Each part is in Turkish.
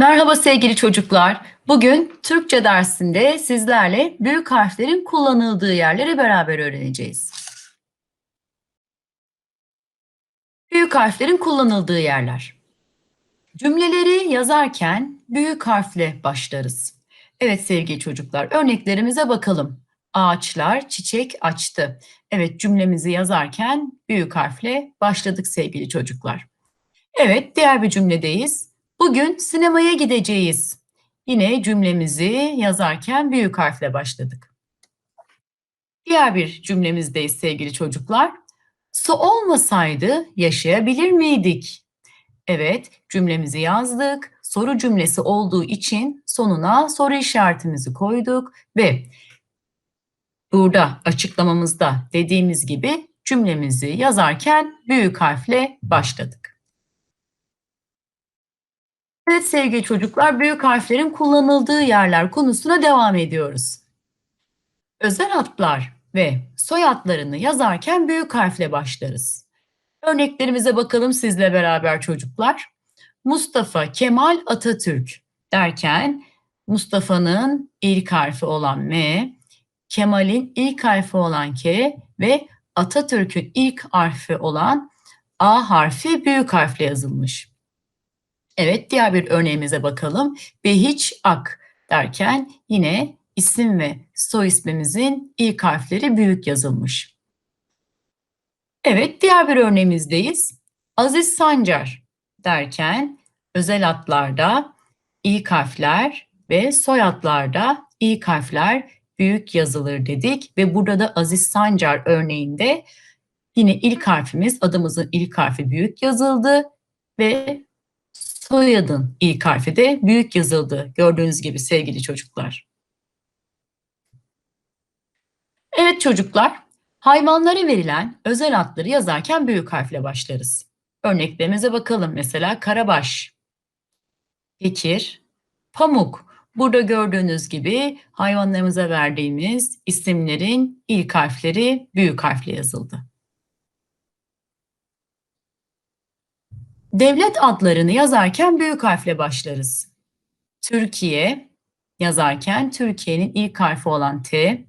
Merhaba sevgili çocuklar. Bugün Türkçe dersinde sizlerle büyük harflerin kullanıldığı yerleri beraber öğreneceğiz. Büyük harflerin kullanıldığı yerler. Cümleleri yazarken büyük harfle başlarız. Evet sevgili çocuklar, örneklerimize bakalım. Ağaçlar çiçek açtı. Evet cümlemizi yazarken büyük harfle başladık sevgili çocuklar. Evet diğer bir cümledeyiz. Bugün sinemaya gideceğiz. Yine cümlemizi yazarken büyük harfle başladık. Diğer bir cümlemizdeyiz sevgili çocuklar. Su olmasaydı yaşayabilir miydik? Evet, cümlemizi yazdık. Soru cümlesi olduğu için sonuna soru işaretimizi koyduk ve burada açıklamamızda dediğimiz gibi cümlemizi yazarken büyük harfle başladık. Evet sevgili çocuklar, büyük harflerin kullanıldığı yerler konusuna devam ediyoruz. Özel adlar ve soyadlarını yazarken büyük harfle başlarız. Örneklerimize bakalım sizle beraber çocuklar. Mustafa Kemal Atatürk derken Mustafa'nın ilk harfi olan M, Kemal'in ilk harfi olan K ve Atatürk'ün ilk harfi olan A harfi büyük harfle yazılmış. Evet, diğer bir örneğimize bakalım. Behiç Ak derken yine isim ve soy ismimizin ilk harfleri büyük yazılmış. Evet, diğer bir örneğimizdeyiz. Aziz Sancar derken özel adlarda ilk harfler ve soyadlarda ilk harfler büyük yazılır dedik ve burada da Aziz Sancar örneğinde yine ilk harfimiz adımızın ilk harfi büyük yazıldı ve soyadın ilk harfi de büyük yazıldı. Gördüğünüz gibi sevgili çocuklar. Evet çocuklar, hayvanlara verilen özel adları yazarken büyük harfle başlarız. Örneklerimize bakalım. Mesela karabaş, tekir, pamuk. Burada gördüğünüz gibi hayvanlarımıza verdiğimiz isimlerin ilk harfleri büyük harfle yazıldı. Devlet adlarını yazarken büyük harfle başlarız. Türkiye yazarken Türkiye'nin ilk harfi olan T,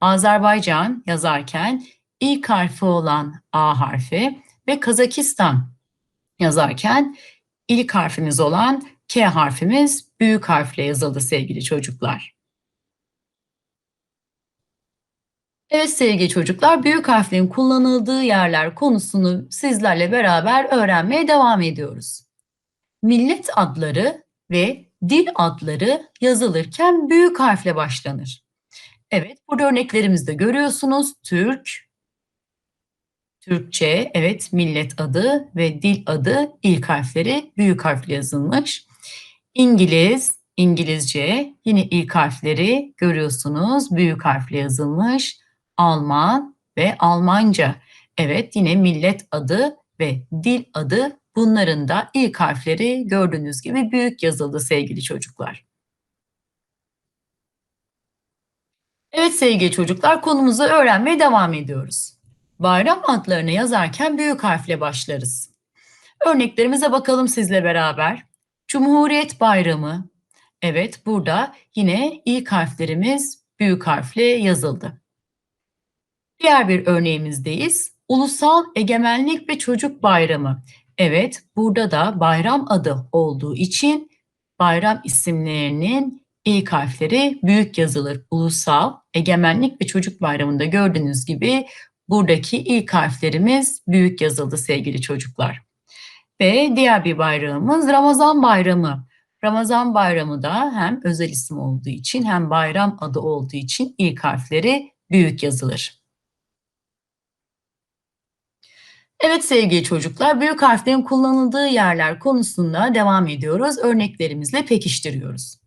Azerbaycan yazarken ilk harfi olan A harfi ve Kazakistan yazarken ilk harfimiz olan K harfimiz büyük harfle yazıldı sevgili çocuklar. Evet sevgili çocuklar, büyük harflerin kullanıldığı yerler konusunu sizlerle beraber öğrenmeye devam ediyoruz. Millet adları ve dil adları yazılırken büyük harfle başlanır. Evet, burada örneklerimizde görüyorsunuz. Türk, Türkçe, evet millet adı ve dil adı ilk harfleri büyük harfle yazılmış. İngiliz, İngilizce yine ilk harfleri görüyorsunuz büyük harfle yazılmış. Alman ve Almanca. Evet yine millet adı ve dil adı bunların da ilk harfleri gördüğünüz gibi büyük yazıldı sevgili çocuklar. Evet sevgili çocuklar konumuzu öğrenmeye devam ediyoruz. Bayram adlarını yazarken büyük harfle başlarız. Örneklerimize bakalım sizle beraber. Cumhuriyet Bayramı. Evet burada yine ilk harflerimiz büyük harfle yazıldı. Diğer bir örneğimizdeyiz. Ulusal Egemenlik ve Çocuk Bayramı. Evet, burada da bayram adı olduğu için bayram isimlerinin ilk harfleri büyük yazılır. Ulusal Egemenlik ve Çocuk Bayramı'nda gördüğünüz gibi buradaki ilk harflerimiz büyük yazıldı sevgili çocuklar. Ve diğer bir bayramımız Ramazan Bayramı. Ramazan Bayramı da hem özel isim olduğu için hem bayram adı olduğu için ilk harfleri büyük yazılır. Evet sevgili çocuklar, büyük harflerin kullanıldığı yerler konusunda devam ediyoruz. Örneklerimizle pekiştiriyoruz.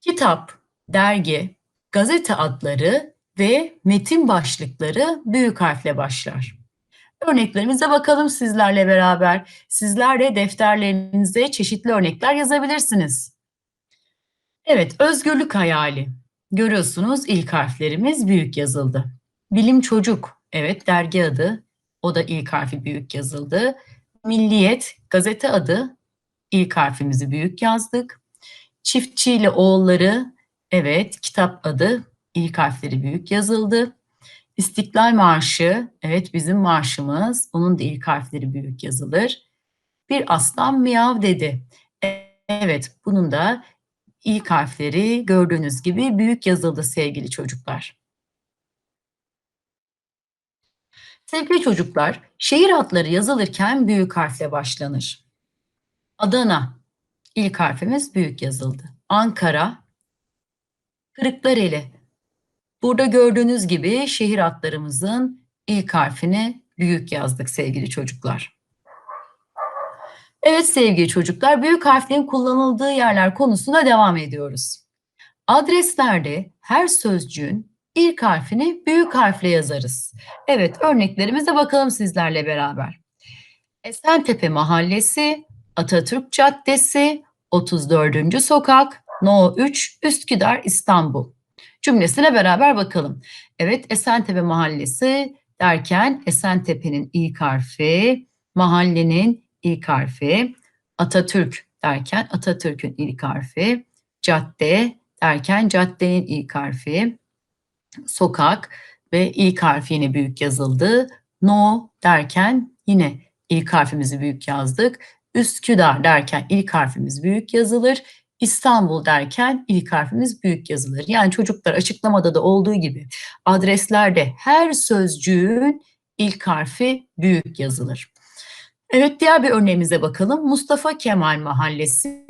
Kitap, dergi, gazete adları ve metin başlıkları büyük harfle başlar. Örneklerimize bakalım sizlerle beraber. Sizler de defterlerinize çeşitli örnekler yazabilirsiniz. Evet, özgürlük hayali. Görüyorsunuz ilk harflerimiz büyük yazıldı. Bilim çocuk. Evet, dergi adı. O da ilk harfi büyük yazıldı. Milliyet, gazete adı ilk harfimizi büyük yazdık. Çiftçi ile oğulları, evet kitap adı ilk harfleri büyük yazıldı. İstiklal Marşı, evet bizim marşımız, onun da ilk harfleri büyük yazılır. Bir aslan miyav dedi. Evet, bunun da ilk harfleri gördüğünüz gibi büyük yazıldı sevgili çocuklar. Sevgili çocuklar, şehir adları yazılırken büyük harfle başlanır. Adana, ilk harfimiz büyük yazıldı. Ankara, Kırıklareli. Burada gördüğünüz gibi şehir adlarımızın ilk harfini büyük yazdık sevgili çocuklar. Evet sevgili çocuklar, büyük harflerin kullanıldığı yerler konusuna devam ediyoruz. Adreslerde her sözcüğün ilk harfini büyük harfle yazarız. Evet, örneklerimize bakalım sizlerle beraber. Esentepe Mahallesi, Atatürk Caddesi, 34. Sokak, No 3, Üsküdar, İstanbul. Cümlesine beraber bakalım. Evet, Esentepe Mahallesi derken Esentepe'nin ilk harfi, mahallenin ilk harfi, Atatürk derken Atatürk'ün ilk harfi, cadde derken caddenin ilk harfi, sokak ve ilk harfi yine büyük yazıldı. No derken yine ilk harfimizi büyük yazdık. Üsküdar derken ilk harfimiz büyük yazılır. İstanbul derken ilk harfimiz büyük yazılır. Yani çocuklar açıklamada da olduğu gibi adreslerde her sözcüğün ilk harfi büyük yazılır. Evet diğer bir örneğimize bakalım. Mustafa Kemal Mahallesi,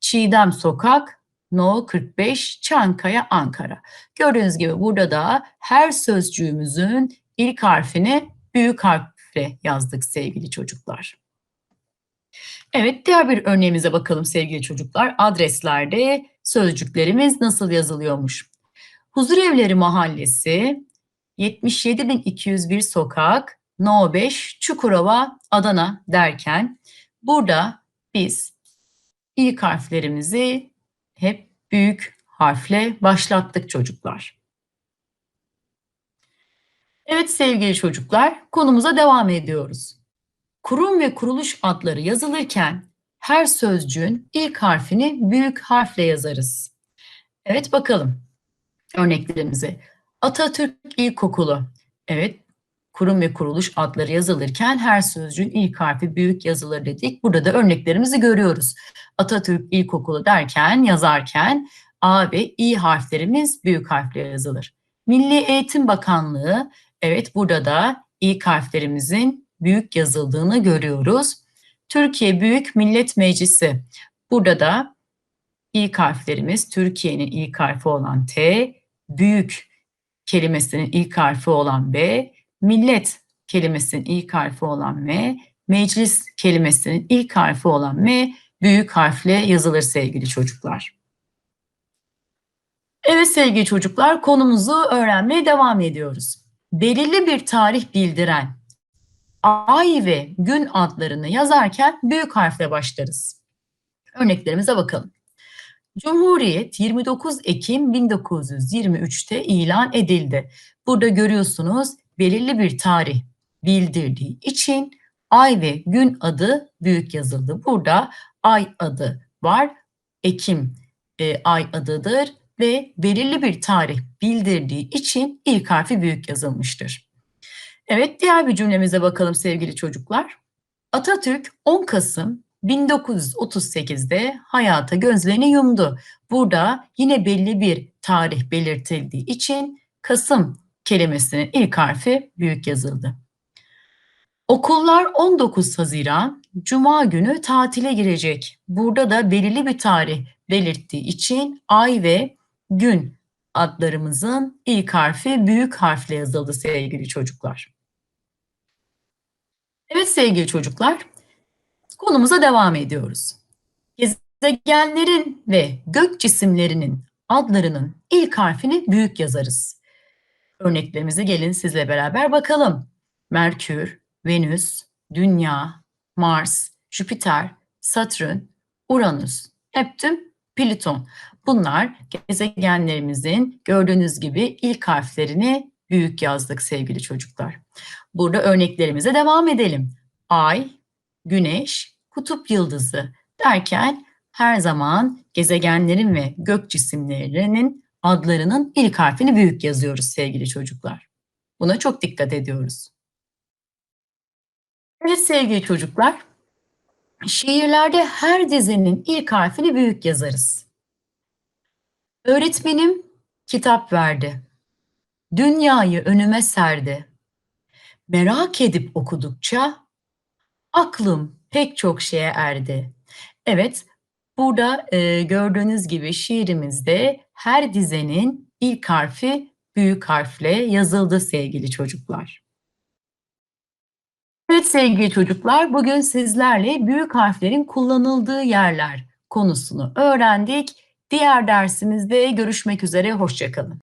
Çiğdem Sokak, No 45, Çankaya, Ankara. Gördüğünüz gibi burada da her sözcüğümüzün ilk harfini büyük harfle yazdık sevgili çocuklar. Evet, diğer bir örneğimize bakalım sevgili çocuklar. Adreslerde sözcüklerimiz nasıl yazılıyormuş? Huzurevleri Mahallesi, 77201 Sokak, No 5, Çukurova, Adana derken burada biz ilk harflerimizi hep büyük harfle başlattık çocuklar. Evet sevgili çocuklar, konumuza devam ediyoruz. Kurum ve kuruluş adları yazılırken her sözcüğün ilk harfini büyük harfle yazarız. Evet bakalım örneklerimize. Atatürk İlkokulu. Evet kurum ve kuruluş adları yazılırken her sözcüğün ilk harfi büyük yazılır dedik. Burada da örneklerimizi görüyoruz. Atatürk İlkokulu derken, yazarken A ve İ harflerimiz büyük harfle yazılır. Milli Eğitim Bakanlığı, evet burada da ilk harflerimizin büyük yazıldığını görüyoruz. Türkiye Büyük Millet Meclisi, burada da ilk harflerimiz Türkiye'nin ilk harfi olan T, büyük kelimesinin ilk harfi olan B, millet kelimesinin ilk harfi olan M, meclis kelimesinin ilk harfi olan M büyük harfle yazılır sevgili çocuklar. Evet sevgili çocuklar konumuzu öğrenmeye devam ediyoruz. Belirli bir tarih bildiren ay ve gün adlarını yazarken büyük harfle başlarız. Örneklerimize bakalım. Cumhuriyet 29 Ekim 1923'te ilan edildi. Burada görüyorsunuz belirli bir tarih bildirdiği için ay ve gün adı büyük yazıldı. Burada ay adı var, Ekim e, ay adıdır ve belirli bir tarih bildirdiği için ilk harfi büyük yazılmıştır. Evet diğer bir cümlemize bakalım sevgili çocuklar. Atatürk 10 Kasım 1938'de hayata gözlerini yumdu. Burada yine belli bir tarih belirtildiği için Kasım kelimesinin ilk harfi büyük yazıldı. Okullar 19 Haziran Cuma günü tatile girecek. Burada da belirli bir tarih belirttiği için ay ve gün adlarımızın ilk harfi büyük harfle yazıldı sevgili çocuklar. Evet sevgili çocuklar, konumuza devam ediyoruz. Gezegenlerin ve gök cisimlerinin adlarının ilk harfini büyük yazarız. Örneklerimize gelin sizle beraber bakalım. Merkür, Venüs, Dünya, Mars, Jüpiter, Satürn, Uranüs, Neptün, Plüton. Bunlar gezegenlerimizin gördüğünüz gibi ilk harflerini büyük yazdık sevgili çocuklar. Burada örneklerimize devam edelim. Ay, Güneş, Kutup Yıldızı derken her zaman gezegenlerin ve gök cisimlerinin adlarının ilk harfini büyük yazıyoruz sevgili çocuklar. Buna çok dikkat ediyoruz. Evet sevgili çocuklar, şiirlerde her dizinin ilk harfini büyük yazarız. Öğretmenim kitap verdi. Dünyayı önüme serdi. Merak edip okudukça aklım pek çok şeye erdi. Evet, burada e, gördüğünüz gibi şiirimizde her dizenin ilk harfi büyük harfle yazıldı sevgili çocuklar. Evet sevgili çocuklar, bugün sizlerle büyük harflerin kullanıldığı yerler konusunu öğrendik. Diğer dersimizde görüşmek üzere, hoşça kalın.